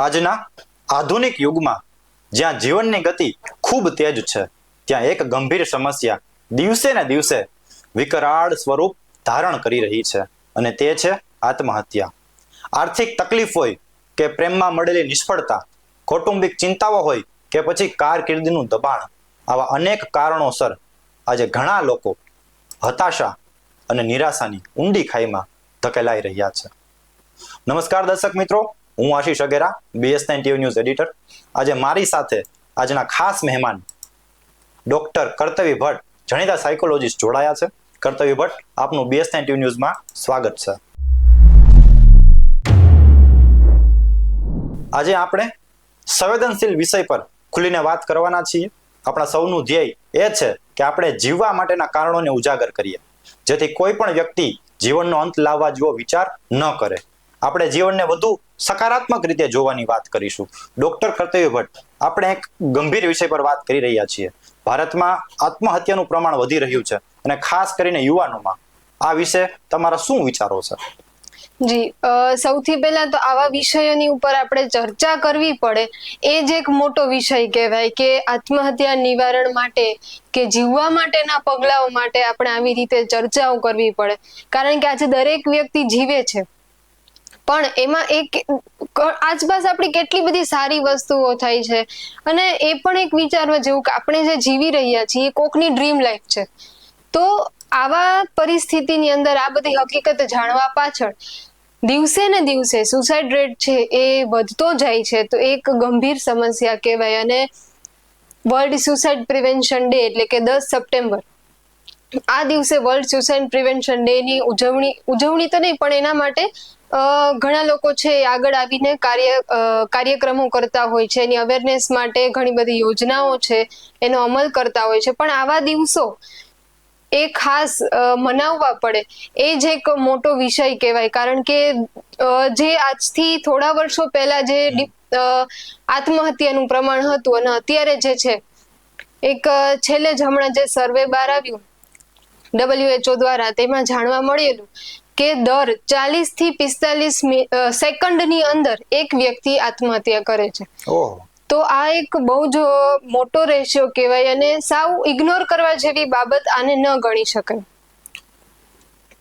આજના આધુનિક યુગમાં જ્યાં જીવનની ગતિ ખૂબ તેજ છે, ત્યાં એક ગંભીર સમસ્યા દિવસે ને દિવસે વિકરાળ સ્વરૂપ ધારણ કરી રહી છે અને તે છે આત્મહત્યા. આર્થિક તકલીફ હોય કે પ્રેમમાં મળેલી નિષ્ફળતા, કૌટુંબિક ચિંતાઓ હોય કે પછી કારકિર્દીનું દબાણ, આવા અનેક કારણોસર આજે ઘણા લોકો હતાશા અને નિરાશાની ઊંડી ખાઈમાં ધકેલાઈ રહ્યા છે. નમસ્કાર દર્શક મિત્રો હું Ashish Agera BS TV news editor આજે મારી સાથે આજના ખાસ મહેમાન ડોક્ટર કર્તવી ભટ્ટ, જાણીતા સાયકોલોજીસ્ટ જોડાયા છે. કર્તવી ભટ્ટ, આપનું બીએસ ટીવી ન્યૂઝમાં સ્વાગત છે. આજે આપણે સંવેદનશીલ વિષય પર ખુલીને વાત કરવાના છીએ. આપણા સૌનું ધ્યેય એ છે કે આપણે જીવવા માટેના કારણોને ઉજાગર કરીએ. જેથી કોઈ પણ વ્યક્તિ જીવનનો અંત લાવવા જેવો વિચાર ન કરે. આપણે જીવનને વધુ સકારાત્મક રીતે જોવાની વાત કરીશું. ડોક્ટર કર્તવ્ય ભટ્ટ, આપણે એક ગંભીર વિષય પર વાત કરી રહ્યા છીએ. ભારતમાં આત્મહત્યાનું પ્રમાણ વધી રહ્યું છે અને ખાસ કરીને યુવાનોમાં. આ વિશે તમારા શું વિચારો છે? જી સૌથી પહેલા તો આવા વિષયોની ઉપર આપણે ચર્ચા કરવી પડે. એ જ એક મોટો વિષય કહેવાય કે આત્મહત્યા નિવારણ માટે કે જીવવા માટેના પગલાઓ માટે આપણે આવી રીતે ચર્ચાઓ કરવી પડે. કારણ કે આજે દરેક વ્યક્તિ જીવે છે. પણ એમાં એક આસપાસ આપણી કેટલી બધી સારી વસ્તુઓ થાય છે. અને એ પણ એક વિચારવા જેવું કે આપણે જે જીવી રહ્યા છીએ એ કોકની ડ્રીમ લાઈફ છે. તો આવા પરિસ્થિતિની અંદર આ બધી હકીકત જાણવા પાછળ દિવસે ને દિવસે સુસાઇડ રેટ છે એ વધતો જાય છે. તો એક ગંભીર સમસ્યા કહેવાય અને વર્લ્ડ સુસાઇડ પ્રિવેન્શન ડે એટલે કે દસ સપ્ટેમ્બર. આ દિવસે વર્લ્ડ સુસાઇડ પ્રિવેન્શન ડે ની ઉજવણી ઉજવણી તો નહીં, પણ એના માટે ઘણા લોકો છે આગળ આવીને કાર્ય કાર્યક્રમો કરતા હોય છે, એની અવેરનેસ માટે ઘણી બધી યોજનાઓ છે, એનો અમલ કરતા હોય છે. પણ આવા દિવસો એ ખાસ મનાવવા પડે. એ જ એક મોટો વિષય કહેવાય. કારણ કે જે આજથી થોડા વર્ષો પહેલા જે આત્મહત્યાનું પ્રમાણ હતું અને અત્યારે જે છે, એક છેલ્લે જ હમણાં જે સર્વે બહાર આવ્યું ડબલ્યુએચઓ દ્વારા, તેમાં જાણવા મળેલું કે દર ચાલીસથી પિસ્તાલીસ સેકન્ડની અંદર એક વ્યક્તિ આત્મહત્યા કરે છે. તો આ એક બહુ જ મોટો રેશિયો કહેવાય અને સાવ ઇગ્નોર કરવા જેવી બાબત આને ન ગણી શકાય.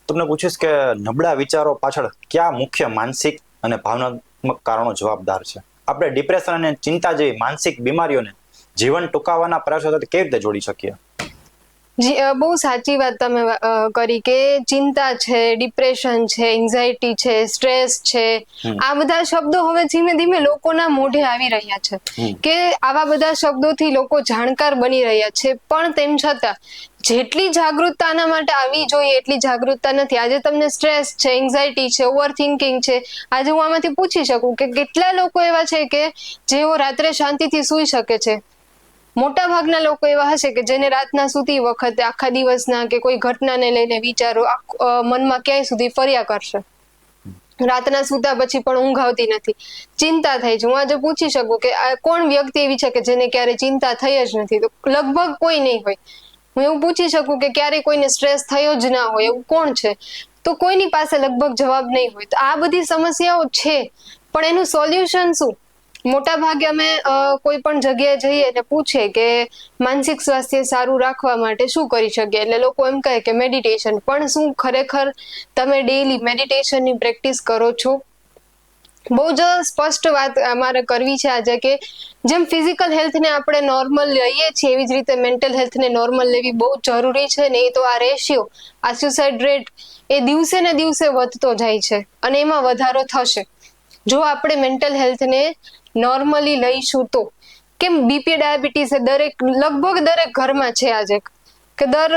તમને પૂછીશ કે નબળા વિચારો પાછળ કયા મુખ્ય માનસિક અને ભાવનાત્મક કારણો જવાબદાર છે? આપણે ડિપ્રેશન અને ચિંતા જેવી માનસિક બીમારીઓને જીવન ટૂંકાવવાના પ્રયાસો સાથે કેવી રીતે જોડી શકીએ? બહુ સાચી વાત તમે કરી કે ચિંતા છે ડિપ્રેશન છે એન્ઝાયટી છે સ્ટ્રેસ છે આ બધા શબ્દો હવે ધીમે ધીમે લોકોના મોઢે આવી રહ્યા છે. કે આવા બધા શબ્દોથી લોકો જાણકાર બની રહ્યા છે પણ તેમ છતાં જેટલી જાગૃતતા આના માટે આવી જોઈએ એટલી જાગૃતતા નથી. આજે તમને સ્ટ્રેસ છે એન્ઝાયટી છે ઓવર થિંકિંગ છે આજે હું આમાંથી પૂછી શકું કે કેટલા લોકો એવા છે કે જેઓ રાત્રે શાંતિથી સૂઈ શકે છે. મોટા ભાગના લોકો એવા હશે કે જેને રાતના સૂતી વખતે, આખા દિવસના કે કોઈ ઘટનાને લઈને વિચારો મનમાં ક્યાંય સુધી ફર્યા કરશે. રાતના સૂતા પછી પણ ઊંઘ આવતી નથી. ચિંતા થાય છે. હું આજે પૂછી શકું કે આ કોણ વ્યક્તિ એવી છે કે જેને ક્યારે ચિંતા થઈ જ નથી? તો લગભગ કોઈ નહીં હોય. હું એવું પૂછી શકું કે ક્યારે કોઈને સ્ટ્રેસ થયો જ ના હોય. એવું કોણ છે? તો કોઈની પાસે લગભગ જવાબ નહીં હોય. તો આ બધી સમસ્યાઓ છે. પણ એનું સોલ્યુશન શું? મોટા ભાગે અમે કોઈ પણ જગ્યાએ જઈએ અને પૂછે કે માનસિક સ્વાસ્થ્ય સારું રાખવા માટે શું કરી શકીએ? એટલે લોકો એમ કહે કે મેડિટેશન પણ શું ખરેખર તમે ડેઈલી મેડિટેશનની પ્રેક્ટિસ કરો છો? બહુ જ સ્પષ્ટ વાત અમારે કરવી છે આજે કે જેમ ફિઝિકલ હેલ્થને આપણે નોર્મલ લઈએ છીએ, એવી જ રીતે મેન્ટલ હેલ્થને નોર્મલ લેવી બહુ જરૂરી છે ને એ તો આ રેશિયો આ સુસાઇડ રેટ એ દિવસે ને દિવસે વધતો જાય છે અને એમાં વધારો થશે. જો આપણે મેન્ટલ હેલ્થને નોર્મલી લઈશું તો, કેમ બીપી ડાયાબિટીસ દરેક, લગભગ દરેક ઘરમાં છે આજે. કે દર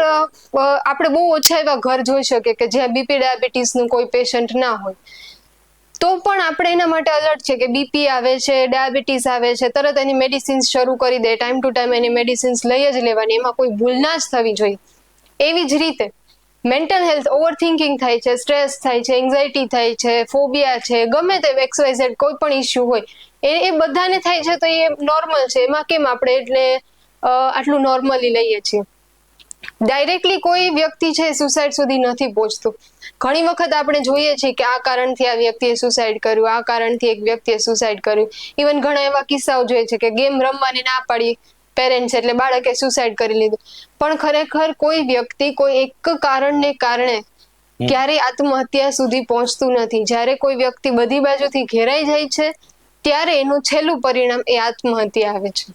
આપણે બહુ ઓછા એવા ઘર જોઈ શકીએ કે જ્યાં બીપી ડાયાબિટીસનું કોઈ પેશન્ટ ના હોય. તો પણ આપણે એના માટે અલર્ટ છે કે બીપી આવે છે ડાયાબિટીસ આવે છે, તરત એની મેડિસિન્સ શરૂ કરી દે ટાઈમ ટુ ટાઈમ એની મેડિસિન્સ લઈ જ લેવાની, એમાં કોઈ ભૂલ ના જ થવી જોઈએ. એવી જ રીતે મેન્ટલ હેલ્થ ઓવર થિંકિંગ થાય છે સ્ટ્રેસ થાય છે એન્ઝાયટી થાય છે ફોબિયા છે, ગમે તે એક્સવાઇઝેડ કોઈ પણ ઇસ્યુ હોય, એ એ બધાને થાય છે તો એ નોર્મલ છે. એમાં કેમ આપણે એટલે આટલું નોર્મલી લઈએ છીએ? ડાયરેક્ટલી કોઈ વ્યક્તિ છે સુસાઇડ સુધી નથી પહોંચતું. ઘણી વખત આપણે જોઈએ છીએ કે આ કારણથી આ વ્યક્તિએ સુસાઇડ કર્યું, આ કારણથી એક વ્યક્તિએ સુસાઇડ કર્યું. ઇવન ઘણા એવા કિસ્સાઓ જોઈએ છે કે ગેમ રમવાની ના પાડી પેરેન્ટ્સ એટલે બાળકે સુસાઇડ કરી લીધું. પણ ખરેખર કોઈ વ્યક્તિ કોઈ એક કારણને કારણે ક્યારેય આત્મહત્યા સુધી પહોંચતું નથી. જ્યારે કોઈ વ્યક્તિ બધી બાજુથી ઘેરાઈ જાય છે ત્યારે એનું છેલ્લું પરિણામ એ આત્મહત્યા આવે છે.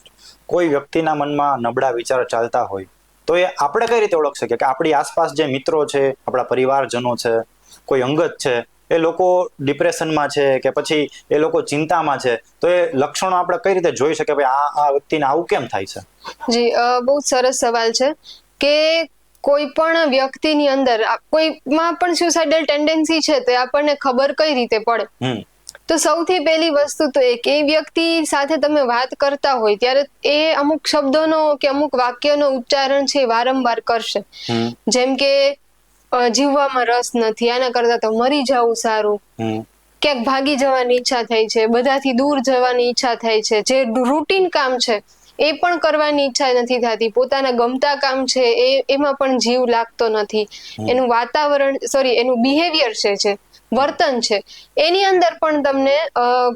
કોઈ વ્યક્તિના મનમાં નબળા વિચાર ચાલતા હોય તો એ આપણે કઈ રીતે ઓળખ શકીએ? કે આપણી આસપાસ જે મિત્રો છે આપણા પરિવારજનો છે કોઈ અંગત છે એ લોકો ડિપ્રેશનમાં છે કે પછી એ લોકો ચિંતામાં છે તો એ લક્ષણો આપણે કઈ રીતે જોઈ શકીએ? ભાઈ આ આ વ્યક્તિને આવું કેમ થાય છે? જી બહુ સરસ સવાલ છે કે કોઈ પણ વ્યક્તિની અંદર કોઈમાં પણ સુસાઇડલ ટેન્ડન્સી છે તો આપણને ખબર કઈ રીતે પડે? તો સૌથી પહેલી વસ્તુ તો એ કે એ વ્યક્તિ સાથે તમે વાત કરતા હોય ત્યારે એ અમુક શબ્દોનો કે અમુક વાક્યનો ઉચ્ચારણ છે વારંવાર કરશે. જેમ કે જીવવામાં રસ નથી. આના કરતા તો મરી જવું સારું. ક્યાંક ભાગી જવાની ઈચ્છા થાય છે બધાથી દૂર જવાની ઈચ્છા થાય છે. જે રૂટીન કામ છે એ પણ કરવાની ઈચ્છા નથી થતી. પોતાના ગમતા કામ છે એ એમાં પણ જીવ લાગતો નથી. એનું વાતાવરણ સોરી એનું બિહેવિયર છે જે વર્તન છે એની અંદર પણ તમને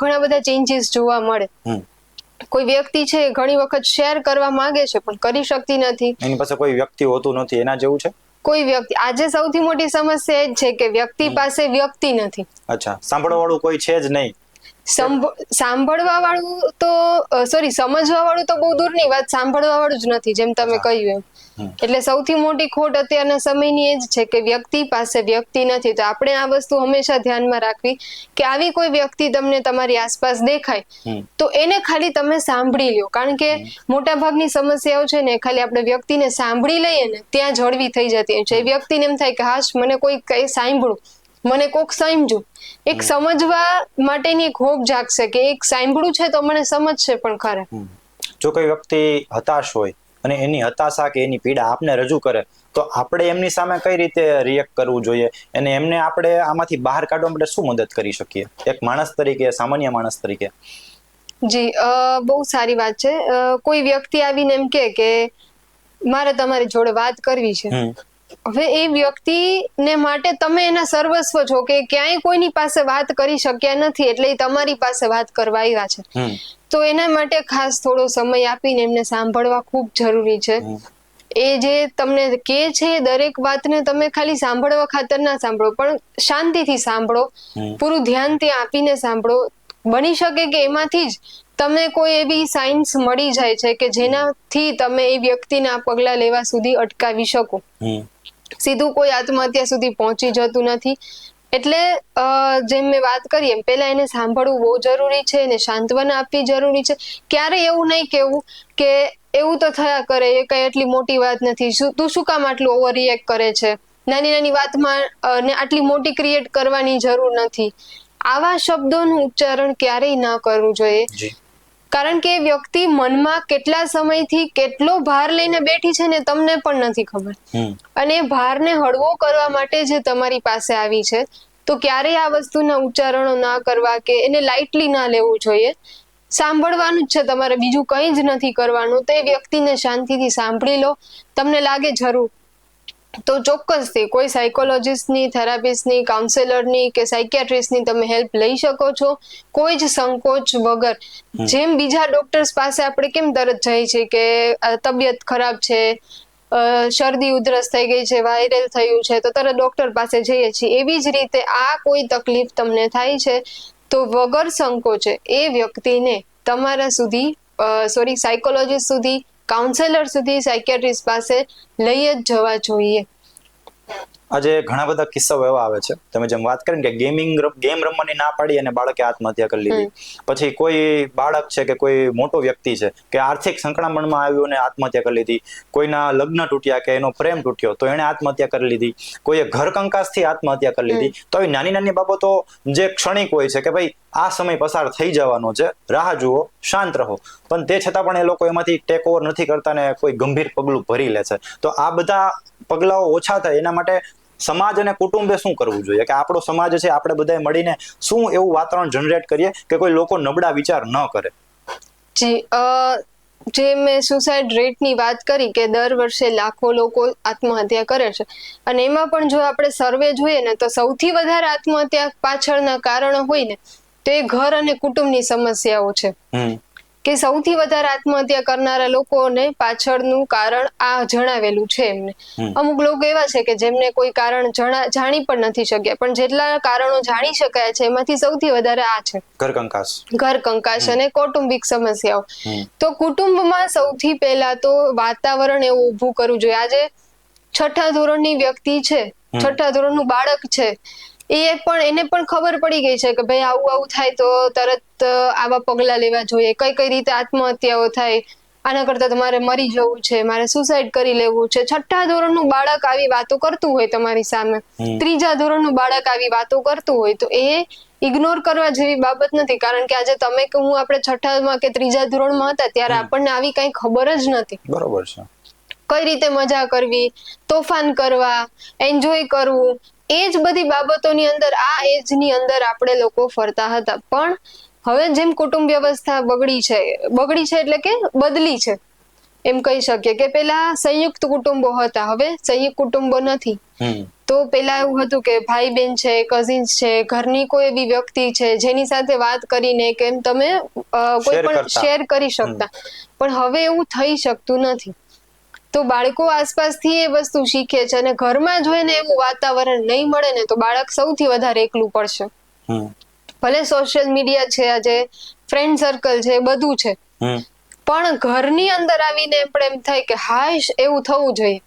ઘણા બધા ચેન્જીસ જોવા મળે. કોઈ વ્યક્તિ છે ઘણી વખત શેર કરવા માંગે છે પણ કરી શકતી નથી. એની પાસે કોઈ વ્યક્તિ હોતું નથી. એના જેવું છે? કોઈ વ્યક્તિ આજે સૌથી મોટી સમસ્યા એ જ છે કે વ્યક્તિ પાસે વ્યક્તિ નથી. અચ્છા સાંભળવા વાળું કોઈ છે જ નહીં. સાંભળવા વાળું તો સોરી સમજવા વાળું તો બહુ દૂરની વાત સાંભળવા વાળું જ નથી જેમ તમે કહ્યું એમ. એટલે સૌથી મોટી ખોટ અત્યારના સમયની એ જ છે કે વ્યક્તિ પાસે વ્યક્તિ નથી. તો આપણે આ વસ્તુ હંમેશા ધ્યાનમાં રાખવી કે આવી કોઈ વ્યક્તિ તમને તમારી આસપાસ દેખાય તો એને ખાલી તમે સાંભળી લો કારણ કે મોટા ભાગની સમસ્યાઓ છે ને ખાલી આપણે વ્યક્તિને સાંભળી લઈએ ને ત્યાં જળવી થઈ જતી હોય છે. એ વ્યક્તિને એમ થાય કે હાશ મને કોઈ કઈ સાંભળું મને કોક સમજું. એક સમજવા માટેની એક હોપ જાગશે કે એક સાંભળું છે તો મને સમજશે પણ ખરા. જો કોઈ વ્યક્તિ હતાશ હોય અને એની હતાશા કે એની પીડા આપને રજૂ કરે તો આપણે એમની સામે કઈ રીતે રિએક્ટ કરવું જોઈએ? અને એમને આપણે આમાંથી બહાર કાઢવા માટે શું મદદ કરી શકીએ? એક માણસ તરીકે સામાન્ય માણસ તરીકે. જી બહુ સારી વાત છે. કોઈ વ્યક્તિ આવીને એમ કે કે મારે તમારી જોડે વાત કરવી છે. હવે એ વ્યક્તિને માટે તમે એના સર્વસ્વ છો કે ક્યાંય કોઈની પાસે વાત કરી શક્યા નથી એટલે તમારી પાસે વાત કરવા આવ્યા છે. તો એના માટે ખાસ થોડો સમય આપીને એમને સાંભળવા ખૂબ જરૂરી છે. એ જે તમને કે છે દરેક વાતને તમે ખાલી સાંભળવા ખાતર ના સાંભળો પણ શાંતિથી સાંભળો. પૂરું ધ્યાન ત્યાં આપીને સાંભળો. બની શકે કે એમાંથી જ તમને કોઈ એવી સાયન્સ મળી જાય છે કે જેનાથી તમે એ વ્યક્તિના પગલા લેવા સુધી અટકાવી શકો. સીધું કોઈ આત્મહત્યા સુધી પહોંચી જતું નથી. એટલે જેમ મેં વાત કરી, એમ પહેલા એને સાંભળવું બહુ જરૂરી છે, એને સાંત્વના આપવી જરૂરી છે. ક્યારેય એવું નહીં કેવું કે એવું તો થયા કરે, એ કઈ એટલી મોટી વાત નથી. શું, તું શું કામ આટલું ઓવર રિએક્ટ કરે છે? નાની નાની વાતમાં ને આટલી મોટી ક્રિએટ કરવાની જરૂર નથી. આવા શબ્દોનું ઉચ્ચારણ ક્યારેય ન કરવું જોઈએ. કારણ કે વ્યક્તિ મનમાં કેટલા સમયથી કેટલો ભાર લઈને બેઠી છે ને તમને પણ નથી ખબર. અને ભારને હળવો કરવા માટે જે તમારી પાસે આવી છે તો ક્યારેય આ વસ્તુના ઉચ્ચારણો ના કરવા કે એને લાઇટલી ના લેવું જોઈએ. સાંભળવાનું જ છે તમારે બીજું કંઈ જ નથી કરવાનું. તો એ વ્યક્તિને શાંતિથી સાંભળી લો. તમને લાગે જરૂર તો ચોક્કસથી કોઈ સાયકોલોજિસ્ટની થેરાપિસ્ટની કાઉન્સેલરની કે સાયકિયાટ્રિસ્ટની તમે હેલ્પ લઈ શકો છો. કોઈ જ સંકોચ વગર. જેમ બીજા ડોક્ટર્સ પાસે આપણે કેમ તરત જઈએ છીએ કે તબિયત ખરાબ છે શરદી ઉધરસ થઈ ગઈ છે વાયરલ થયું છે તો તરત ડોક્ટર પાસે જઈએ છીએ. એવી જ રીતે આ કોઈ તકલીફ તમને થાય છે તો વગર સંકોચે એ વ્યક્તિને તમારા સુધી સોરી સાયકોલોજીસ્ટ સુધી કાઉન્સેલર સુધી સાયકિયાટ્રિસ્ટ પાસે લઈ જ જવા જોઈએ. આજે ઘણા બધા કિસ્સાઓ એવા આવે છે. તમે જેમ વાત કરીને કે ગેમિંગ ગેમ રમવાની ના પાડી અને બાળકે આત્મહત્યા કરી લીધી. પછી કોઈ બાળક છે કે કોઈ મોટો વ્યક્તિ છે કે આર્થિક સંકળામણમાં આવ્યો અને આત્મહત્યા કરી લીધી. કોઈના લગ્ન તૂટ્યા કે એનો પ્રેમ તૂટ્યો તો એણે આત્મહત્યા કરી લીધી. કોઈએ ઘર કંકાસથી આત્મહત્યા કરી લીધી. તો આવી નાની નાની બાબતો જે ક્ષણિક હોય છે કે ભાઈ આ સમય પસાર થઈ જવાનો છે. રાહ જુઓ શાંત રહો. પણ તે છતાં પણ એ લોકો એમાંથી ટેક ઓવર નથી કરતા ને કોઈ ગંભીર પગલું ભરી લે છે. તો આ બધા પગલાઓ ઓછા થાય એના માટે સમાજ અને કુટુંબે શું કરવું જોઈએ? કે આપણો સમાજ છે આપણે બધાએ મળીને શું એવું વાતાવરણ જનરેટ કરીએ કે કોઈ લોકો નબળા વિચાર ન કરે? જી અ, જે મેં સુસાઇડ રેટની વાત કરી કે દર વર્ષે લાખો લોકો આત્મહત્યા કરે છે અને એમાં પણ જો આપણે સર્વે જોઈએ ને તો સૌથી વધારે આત્મહત્યા પાછળના કારણો હોય ને તો એ ઘર અને કુટુંબની સમસ્યાઓ છે. કે સૌથી વધારે આત્મહત્યા કરનારા લોકોને પાછળનું કારણ આ જણાવેલું છે એમને. અમુક લોકો એવા છે કે જેમને કોઈ કારણ જાણી પણ નથી શક્યા. પણ જેટલા કારણો જાણી શકાય છે એમાંથી સૌથી વધારે આ છે. ઘર કંકાસ. ઘર કંકાસ અને કૌટુંબિક સમસ્યાઓ. તો કુટુંબમાં સૌથી પહેલા તો વાતાવરણ એવું ઊભું કરવું જોઈએ. આજે છઠ્ઠા ધોરણની વ્યક્તિ છે. છઠ્ઠા ધોરણનું બાળક છે. એ પણ એને પણ ખબર પડી ગઈ છે કે ભાઈ આવું આવું થાય તો તરત આવા પગલા લેવા જોઈએ. કઈ કઈ રીતે આત્મહત્યાઓ થાય આના કરતા તમારે મરી જવું છે મારે સુસાઇડ કરી લેવું છે. છઠ્ઠા ધોરણનું બાળક આવી વાતો કરતું હોય તમારી સામે. ત્રીજા ધોરણનું બાળક આવી વાતો કરતું હોય તો એ ઇગ્નોર કરવા જેવી બાબત નથી. કારણ કે આજે તમે કે હું આપણે છઠ્ઠામાં કે ત્રીજા ધોરણમાં હતા ત્યારે આપણને આવી કઈ ખબર જ નથી. બરોબર છે. કઈ રીતે મજા કરવી તોફાન કરવા એન્જોય કરવું એ જ બધી બાબતોની અંદર આ એજની અંદર આપણે લોકો ફરતા હતા. પણ હવે જેમ કુટુંબ વ્યવસ્થા બગડી છે બગડી છે એટલે કે બદલી છે. એમ કહી શકીએ કે પેલા સંયુક્ત કુટુંબો હતા હવે સંયુક્ત કુટુંબો નથી. તો પેલા એવું હતું કે ભાઈ બેન છે કઝિન્સ છે ઘરની કોઈ એવી વ્યક્તિ છે જેની સાથે વાત કરીને કે એમ તમે કોઈ પણ શેર કરી શકતા. પણ હવે એવું થઈ શકતું નથી. તો બાળકો આસપાસથી એ વસ્તુ શીખે છે અને ઘરમાં જોઈને એવું વાતાવરણ નહીં મળે ને તો બાળક સૌથી વધારે એકલું પડશે. ભલે સોશિયલ મીડિયા છે આજે ફ્રેન્ડ સર્કલ છે બધું છે. પણ ઘરની અંદર આવીને આપણે એમ થાય કે હાશ એવું થવું જોઈએ.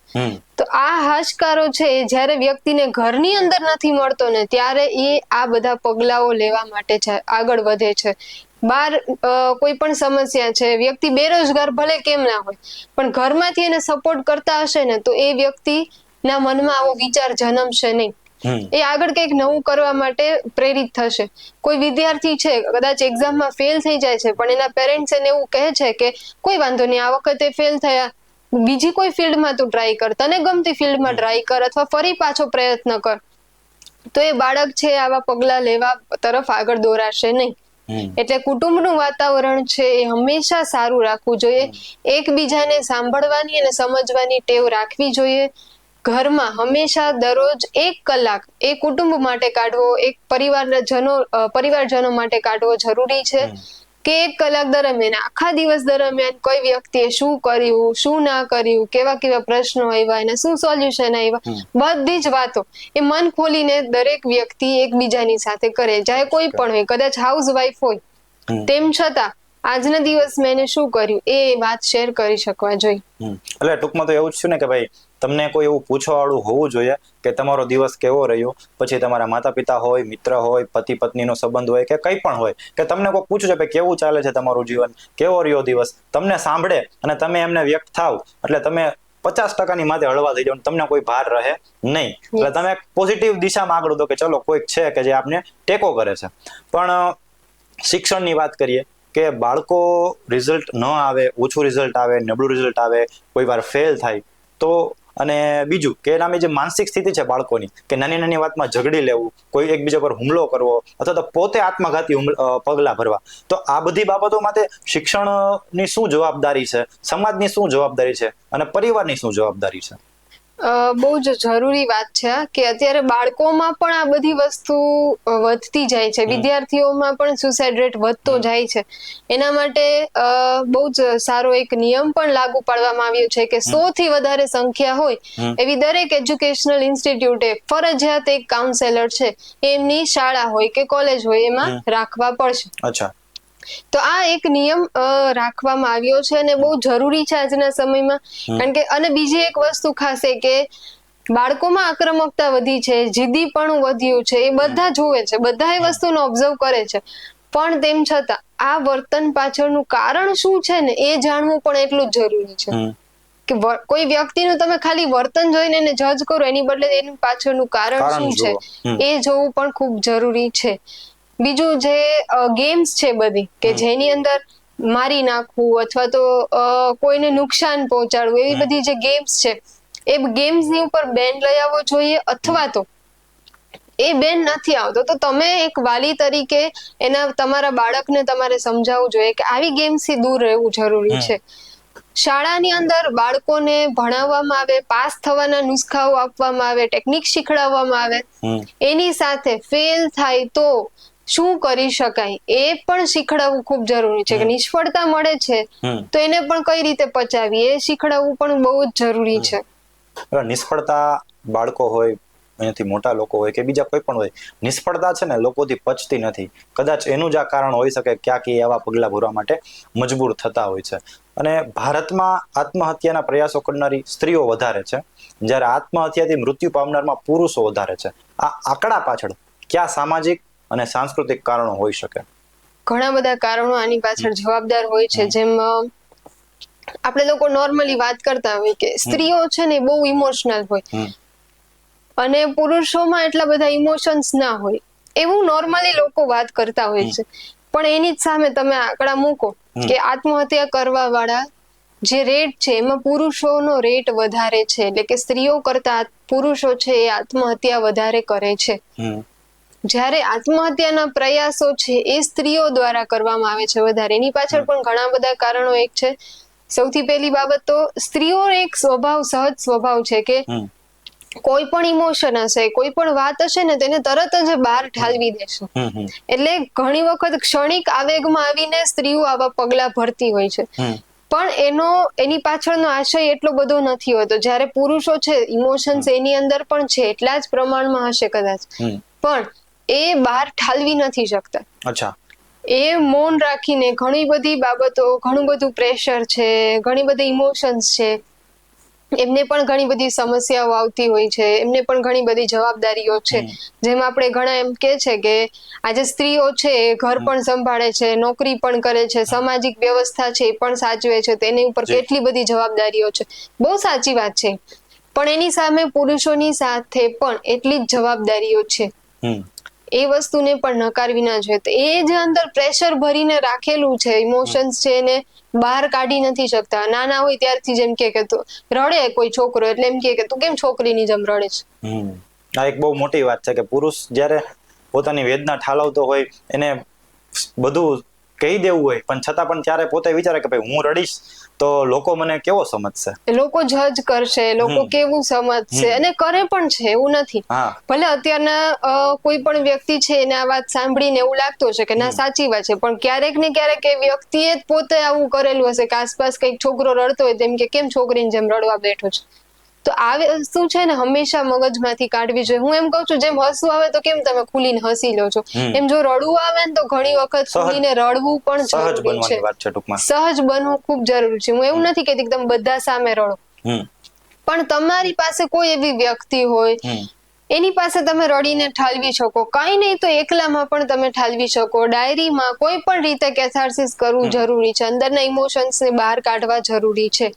તો આ હાશકારો છે જ્યારે વ્યક્તિને ઘરની અંદર નથી મળતો ને ત્યારે એ આ બધા પગલાઓ લેવા માટે આગળ વધે છે. બાર કોઈ પણ સમસ્યા છે વ્યક્તિ બેરોજગાર ભલે કેમ ના હોય પણ ઘરમાંથી એને સપોર્ટ કરતા હશે ને તો એ વ્યક્તિના મનમાં આવો વિચાર જન્મશે નહીં. એ આગળ કંઈક નવું કરવા માટે પ્રેરિત થશે. કોઈ વિદ્યાર્થી છે કદાચ એક્ઝામમાં ફેલ થઈ જાય છે પણ એના પેરેન્ટ્સ એને એવું કહે છે કે કોઈ વાંધો નહીં આ વખતે ફેલ થયા. બીજી કોઈ ફિલ્ડમાં તું ટ્રાય કર તને ગમતી ફિલ્ડમાં ટ્રાય કર અથવા ફરી પાછો પ્રયત્ન કર. તો એ બાળક છે આવા પગલા લેવા તરફ આગળ દોરાશે નહીં. એટલે કુટુંબનું વાતાવરણ છે એ હંમેશા સારું રાખવું જોઈએ. એકબીજાને સાંભળવાની અને સમજવાની ટેવ રાખવી જોઈએ. ઘરમાં હંમેશા દરરોજ એક કલાક એ કુટુંબ માટે કાઢવો એક પરિવારના જનો પરિવારજનો માટે કાઢવો જરૂરી છે. કે એક કલાક દરમિયાન આખા દિવસ દરમિયાન કોઈ વ્યક્તિએ શું કર્યું શું ના કર્યું કેવા કેવા પ્રશ્નો આવ્યા એના શું સોલ્યુશન આવ્યા બધી જ વાતો એ મન ખોલીને દરેક વ્યક્તિ એકબીજાની સાથે કરે. ચાહે કોઈ પણ હોય કદાચ હાઉસ વાઇફ હોય તેમ છતાં આજના દિવસ મેં એને શું કર્યું એ વાત શેર કરી શકવા જોઈએ એટલે ટૂંકમાં તો એવું જ છે ને કે ભાઈ તમને કોઈ એવું પૂછવાવાળું હોવું જોઈએ કે તમારો દિવસ કેવો રહ્યો? પછી તમારા માતા પિતા હોય મિત્ર હોય પતિ પત્નીનો સંબંધ હોય કે કંઈ પણ હોય કે તમને કોઈ પૂછ્યું છે ભાઈ કેવું ચાલે છે તમારું જીવન? કેવો રહ્યો દિવસ? તમને સાંભળે અને તમે એમને વ્યક્ત થાવ. એટલે તમે પચાસ ટકાની માથે હળવા થઈ જાવ અને તમને કોઈ ભાર રહે નહીં. એટલે તમે પોઝિટિવ દિશામાં આગળ વધો કે ચલો કોઈક છે કે જે આપને ટેકો કરે છે. પણ શિક્ષણની વાત કરીએ કે બાળકો રિઝલ્ટ ન આવે ઓછું રિઝલ્ટ આવે નબળું રિઝલ્ટ આવે કોઈ વાર ફેલ થાય તો અને બીજું કે એનામાં જે માનસિક સ્થિતિ છે બાળકોની, કે નાની નાની વાતમાં ઝઘડી લેવું, કોઈ એકબીજા પર હુમલો કરવો, અથવા તો પોતે આત્મઘાતી પગલાં ભરવા, તો આ બધી બાબતો માટે શિક્ષણની શું જવાબદારી છે, સમાજની શું જવાબદારી છે અને પરિવારની શું જવાબદારી છે? બહુ જ જરૂરી વાત છે કે અત્યારે બાળકોમાં પણ આ બધી વસ્તુ વધતી જાય છે. વિદ્યાર્થીઓમાં પણ સુસાઇડ રેટ વધતો જાય છે. એના માટે બહુ જ સારો એક નિયમ પણ લાગુ પાડવામાં આવ્યો છે કે સો થી વધારે સંખ્યા હોય એવી દરેક એજ્યુકેશનલ ઇન્સ્ટિટ્યૂટે ફરજિયાત એક કાઉન્સેલર છે. એમની શાળા હોય કે કોલેજ હોય એમાં રાખવા પડશે. અચ્છા. તો આ એક નિયમ રાખવામાં આવ્યો છે અને બહુ જરૂરી છે આજના સમયમાં. કારણ કે અને બીજી એક વસ્તુ ખાસે કે બાળકોમાં આક્રમકતા વધી છે જીદ્દીપણું વધ્યું છે એ બધા જોવે છે બધા એ વસ્તુને ઓબ્ઝર્વ કરે છે. પણ તેમ છતાં આ વર્તન પાછળનું કારણ શું છે ને એ જાણવું પણ એટલું જ જરૂરી છે. કે કોઈ વ્યક્તિનું તમે ખાલી વર્તન જોઈને એને જજ કરો એની બદલે એનું પાછળનું કારણ શું છે એ જોવું પણ ખૂબ જરૂરી છે. બીજું જે ગેમ્સ છે બધી કે જેની અંદર મારી નાખવું અથવા તો કોઈને નુકસાન પહોંચાડવું એવી બધી જે ગેમ્સ છે એ ગેમ્સની ઉપર બેન લઈ આવવો જોઈએ અથવા તો એ બેન નથી આવતો. તો તમે એક વાલી તરીકે એના તમારા બાળકને તમારે સમજાવવું જોઈએ કે આવી ગેમ્સથી દૂર રહેવું જરૂરી છે. શાળાની અંદર બાળકોને ભણાવવામાં આવે પાસ થવાના નુસ્ખાઓ આપવામાં આવે ટેકનિક શીખડાવવામાં આવે. એની સાથે ફેલ થાય તો શું કરી શકાય? એ પણ શીખડાવવું ખૂબ જરૂરી છે કે નિષ્ફળતા મળે છે તો એને પણ કઈ રીતે પચાવી? એ શીખડાવવું પણ બહુ જ જરૂરી છે. નિષ્ફળતા બાળકો હોય અહીંયાથી મોટા લોકો હોય કે બીજા કોઈ પણ હોય નિષ્ફળતા છે ને લોકોથી પચતી નથી. કદાચ એનું જ આ કારણ હોઈ શકે ક્યાંક એ આવા પગલાં ભરવા માટે મજબૂર થતા હોય છે. અને ભારતમાં આત્મહત્યાના પ્રયાસો કરનારી સ્ત્રીઓ વધારે છે. જ્યારે આત્મહત્યાથી મૃત્યુ પામનારમાં પુરુષો વધારે છે. આ આંકડા પાછળ કયા સામાજિક અને સાંસ્કૃતિક કારણો હોઈ શકે. ઘણા બધા કારણો આની પાછળ જવાબદાર હોય છે જેમ આપણે લોકો નોર્મલી વાત કરતા હોય કે સ્ત્રીઓ છે ને બહુ ઇમોશનલ હોય. અને પુરુષોમાં એટલા બધા ઇમોશન્સ ના હોય. એવું નોર્મલી લોકો વાત કરતા હોય છે. પણ એની જ સામે તમે આંકડા મૂકો કે આત્મહત્યા કરવા વાળા જે રેટ છે એમાં પુરુષોનો રેટ વધારે છે. એટલે કે સ્ત્રીઓ કરતા પુરુષો છે એ આત્મહત્યા વધારે કરે છે. જ્યારે આત્મહત્યાના પ્રયાસો છે એ સ્ત્રીઓ દ્વારા કરવામાં આવે છે વધારે. એની પાછળ પણ ઘણા બધા કારણો એક છે. સૌથી પહેલી બાબત તો સ્ત્રીઓ એક સ્વભાવ સહજ સ્વભાવ છે કે કોઈ પણ ઇમોશન હશે કોઈ પણ વાત હશે ને તેને તરત જ બહાર ઠાલવી દેશે. એટલે ઘણી વખત ક્ષણિક આવેગમાં આવીને સ્ત્રીઓ આવા પગલા ભરતી હોય છે. પણ એનો એની પાછળનો આશય એટલો બધો નથી હોતો. જ્યારે પુરુષો છે ઇમોશન્સ એની અંદર પણ છે એટલા જ પ્રમાણમાં હશે કદાચ. પણ એ બહાર ઠાલવી નથી શકતા. અચ્છા. એ મૌન રાખીને ઘણી બધી બાબતો ઘણું બધું પ્રેશર છે ઘણી બધી ઇમોશન્સ છે. એમને પણ ઘણી બધી સમસ્યાઓ આવતી હોય છે એમને પણ ઘણી બધી જવાબદારીઓ છે. જેમ આપણે ઘણા એમ કે છે કે આજે સ્ત્રીઓ છે એ ઘર પણ સંભાળે છે નોકરી પણ કરે છે સામાજિક વ્યવસ્થા છે એ પણ સાચવે છે તેની ઉપર કેટલી બધી જવાબદારીઓ છે. બહુ સાચી વાત છે. પણ એની સામે પુરુષોની સાથે પણ એટલી જ જવાબદારીઓ છે. એ વસ્તુને પણ નકારવી ના જોઈએ. તો એ જે અંદર પ્રેશર ભરીને રાખેલું છે ઇમોશન્સ છે એને બહાર કાઢી નથી શકતા. નાના હોય ત્યારથી જેમ કે તું રડે કોઈ છોકરો, એટલે એમ કે તું કેમ છોકરીની જેમ રડે છે? આ એક બહુ મોટી વાત છે કે પુરુષ જ્યારે પોતાની વેદના ઠાલવતો હોય એને બધું કહી દેવું હોય પણ છતાં પણ ત્યારે પોતે વિચારે કે ભાઈ હું રડીશ તો લોકો મને કેવો સમજશે? લોકો જજ કરશે લોકો કેવું સમજશે અને કરે પણ છે એવું નથી. ભલે અત્યારના કોઈ પણ વ્યક્તિ છે એને આ વાત સાંભળીને એવું લાગતું હશે કે ના સાચી વાત છે પણ ક્યારેક ને ક્યારેક એ વ્યક્તિએ જ પોતે આવું કરેલું હશે કે આસપાસ કંઈક છોકરો રડતો હોય તેમ કે કેમ છોકરીની જેમ રડવા બેઠો છે? તો આ વસ્તુ છે ને હંમેશા મગજમાંથી કાઢવી જોઈએ. હું એમ કહું છું જેમ હસવું આવે તો કેમ તમે ખુલીને હસી લો છો? એમ જો રડવું આવે ને તો ઘણી વખત ખુલીને રડવું પણ સહજ જરૂરી છે. સહજ બનવું ખૂબ જરૂરી છે. હું એવું નથી કહેતી કે તમે બધા સામે રડો. પણ તમારી પાસે કોઈ એવી વ્યક્તિ હોય એની પાસે તમે રડીને ઠાલવી શકો. કાંઈ નહીં તો એકલામાં પણ તમે ઠાલવી શકો. ડાયરીમાં કોઈ પણ રીતે કેથાર્સિસ કરવું જરૂરી છે. અંદરના ઇમોશન્સને બહાર કાઢવા જરૂરી છે.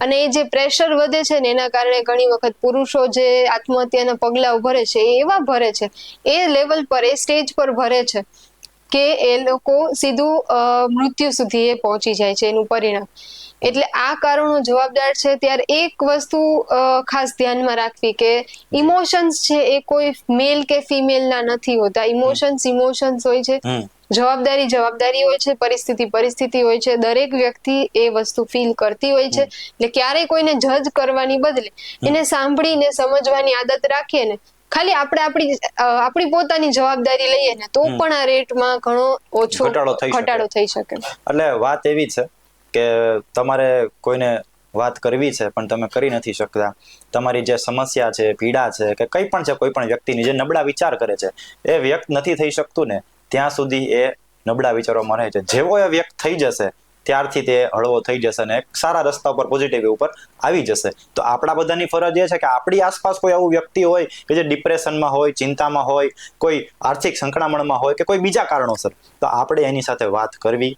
અને એ જે પ્રેશર વધે છે ને એના કારણે ઘણી વખત પુરુષો જે આત્મહત્યાના પગલાઓ ભરે છે એ એવા ભરે છે. એ લેવલ પર એ સ્ટેજ પર ભરે છે કે એ લોકો સીધું મૃત્યુ સુધી એ પહોંચી જાય છે એનું પરિણામ. એટલે આ કારણો જવાબદાર છે. ત્યારે એક વસ્તુ ખાસ ધ્યાનમાં રાખવી કે ઇમોશન્સ છે એ કોઈ મેલ કે ફિમેલ ના નથી હોતા. ઇમોશન્સ ઇમોશન્સ હોય છે. જવાબદારી જવાબદારી હોય છે. પરિસ્થિતિ પરિસ્થિતિ હોય છે. દરેક વ્યક્તિ એ વસ્તુ ફીલ કરતી હોય છે. એટલે ક્યારેય કોઈને જજ કરવાની બદલે એને સાંભળીને સમજવાની આદત રાખીએ ને ખાલી આપણે આપણી આપણી પોતાની જવાબદારી લઈએ ને તો પણ આ રેટમાં ઘણો ઓછો ઘટાડો થઈ શકે. ઘટાડો થઈ શકે. એટલે વાત એવી છે કે તમારે કોઈને વાત કરવી છે, પણ તમે કરી નથી શકતા. તમારી જે સમસ્યા છે, પીડા છે, કે કંઈ પણ છે કોઈ પણ વ્યક્તિની જે નબળા વિચાર કરે છે, એ વ્યક્ત નથી થઈ શકતું ને, ત્યાં સુધી એ નબળા વિચારોમાં રહે છે. જેવો એ વ્યક્ત થઈ જશે, ત્યારથી તે હળવો થઈ જશે અને સારા રસ્તા ઉપર પોઝિટિવ ઉપર આવી જશે. તો આપણા બધાની ફરજ એ છે કે આપણી આસપાસ કોઈ આવું વ્યક્તિ હોય કે જે ડિપ્રેશનમાં હોય, ચિંતામાં હોય, કોઈ આર્થિક સંકળામણમાં હોય કે કોઈ બીજા કારણોસર, તો આપણે એની સાથે વાત કરવી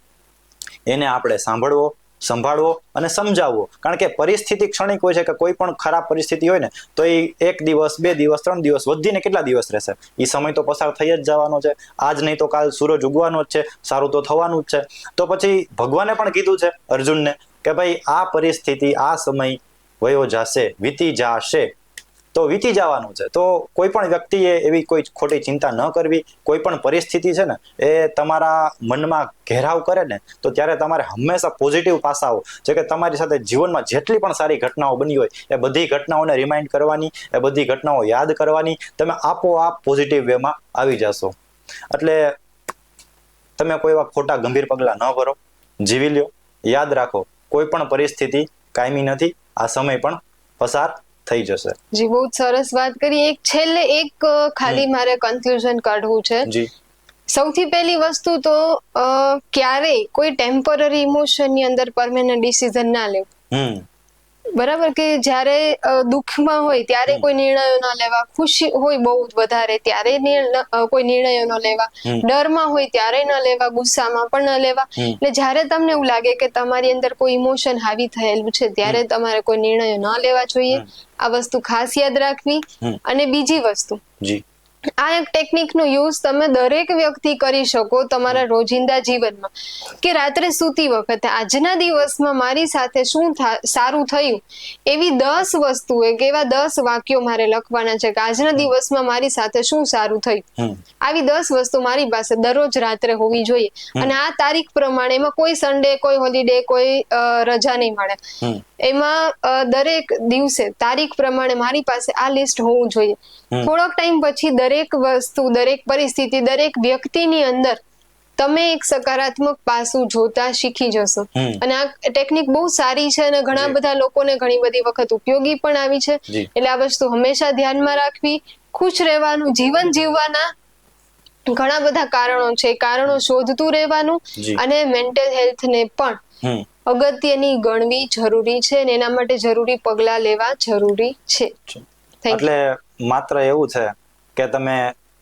એને આપણે સાંભળવો, સંભાળવો અને સમજાવવો. કારણ કે પરિસ્થિતિ ક્ષણિક હોય છે કે કોઈ પણ ખરાબ પરિસ્થિતિ હોય ને, તો એ એક દિવસ, બે દિવસ, ત્રણ દિવસ, વધીને કેટલા દિવસ રહેશે? એ સમય તો પસાર થઈ જ જવાનો છે. આજ નહીં તો કાલ સૂરજ ઉગવાનો જ છે, સારું તો થવાનું જ છે. તો પછી ભગવાને પણ કીધું છે અર્જુનને કે ભાઈ આ પરિસ્થિતિ, આ સમય વયો જાશે, વીતી જાશે. તો વીતી જવાનું છે. તો કોઈ પણ વ્યક્તિએ એવી કોઈ ખોટી ચિંતા ન કરવી. કોઈ પણ પરિસ્થિતિ છે ને, એ તમારા મનમાં ઘેરાવ કરે ને, તો ત્યારે તમારે હંમેશા પોઝિટિવ પાસાઓ, જે કે તમારી સાથે જીવનમાં જેટલી પણ સારી ઘટનાઓ બની હોય, એ બધી ઘટનાઓને રિમાઇન્ડ કરવાની, એ બધી ઘટનાઓ યાદ કરવાની, તમે આપોઆપ પોઝિટિવ વેમાં આવી જશો. એટલે તમે કોઈ એવા ખોટા ગંભીર પગલાં ન ભરો. જીવી લ્યો. યાદ રાખો, કોઈ પણ પરિસ્થિતિ કાયમી નથી. આ સમય પણ પસાર થઈ જશે. જી બહુ જ સરસ વાત કરી. એક છેલ્લે એક ખાલી મારે કન્ક્લુઝન કાઢવું છે. જી. સૌથી પહેલી વસ્તુ તો અ, ક્યારેય કોઈ ટેમ્પરરી ઇમોશનની અંદર પરમેનન્ટ ડિસિઝન ના લેવું બરાબર કે જ્યારે દુઃખમાં હોય ત્યારે કોઈ નિર્ણયો ન લેવા ખુશી હોય બહુ જ વધારે ત્યારે કોઈ નિર્ણયો ન લેવા. ડરમાં હોય ત્યારે ન લેવા ગુસ્સામાં પણ ન લેવા. એટલે જ્યારે તમને એવું લાગે કે તમારી અંદર કોઈ ઇમોશન હાવી થયેલું છે ત્યારે તમારે કોઈ નિર્ણયો ન લેવા જોઈએ. આ વસ્તુ ખાસ યાદ રાખવી અને બીજી વસ્તુ. જી. આ એક ટેકનિકનો યુઝ તમે દરેક વ્યક્તિ કરી શકો તમારા રોજિંદા જીવનમાં. કે રાત્રે સૂતી વખતે આજના દિવસમાં મારી સાથે શું સારું થયું? એવી દસ વસ્તુ એક એવા દસ વાક્યો મારે લખવાના છે કે આજના દિવસમાં મારી સાથે શું સારું થયું? આવી દસ વસ્તુ મારી પાસે દરરોજ રાત્રે હોવી જોઈએ. અને આ તારીખ પ્રમાણે એમાં કોઈ સન્ડે કોઈ હોલિડે કોઈ રજા નહીં મળે. એમાં દરેક દિવસે તારીખ પ્રમાણે મારી પાસે આ લિસ્ટ હોવું જોઈએ. થોડોક ટાઈમ પછી દરેક વસ્તુ દરેક પરિસ્થિતિ દરેક વ્યક્તિની અંદર તમે એક સકારાત્મક પાસું જોતા શીખી જશો. અને આ ટેકનિક બહુ સારી છે અને ઘણા બધા લોકોને ઘણી બધી વખત ઉપયોગી પણ આવી છે. એટલે આ વસ્તુ હંમેશા ધ્યાનમાં રાખવી ખુશ રહેવાનું જીવન જીવવાના ઘણા બધા કારણો છે. કારણો શોધતું રહેવાનું અને મેન્ટલ હેલ્થને પણ અગત્યની ગણવી જરૂરી છે અને એના માટે જરૂરી પગલાં લેવા જરૂરી છે. એટલે માત્ર એવું છે કે તમે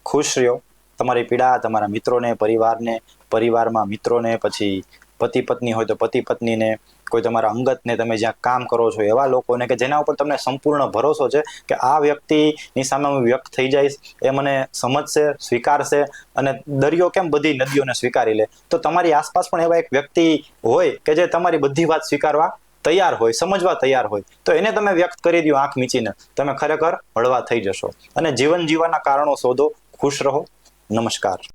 ખુશ રહ્યો તમારી પીડા તમારા મિત્રોને પરિવારને પરિવારમાં મિત્રોને પછી પતિ પત્ની હોય તો પતિ પત્નીને કોઈ તમારા અંગતને તમે જ્યાં કામ કરો છો, એવા લોકોને કે જેના ઉપર તમને સંપૂર્ણ ભરોસો છે કે આ વ્યક્તિની સામે હું વ્યક્ત થઈ જઈશ, એ મને સમજશે, સ્વીકારશે અને દરિયો કેમ બધી નદીઓને સ્વીકારી લે. તો તમારી આસપાસ પણ એવા એક વ્યક્તિ હોય કે જે તમારી બધી વાત સ્વીકારવા તૈયાર હોય, સમજવા તૈયાર હોય, તો એને તમે વ્યક્ત કરી દો આંખ મીચીને. તમે ખરેખર હળવા થઈ જશો. અને જીવન જીવવાના કારણો શોધો, ખુશ રહો. નમસ્કાર.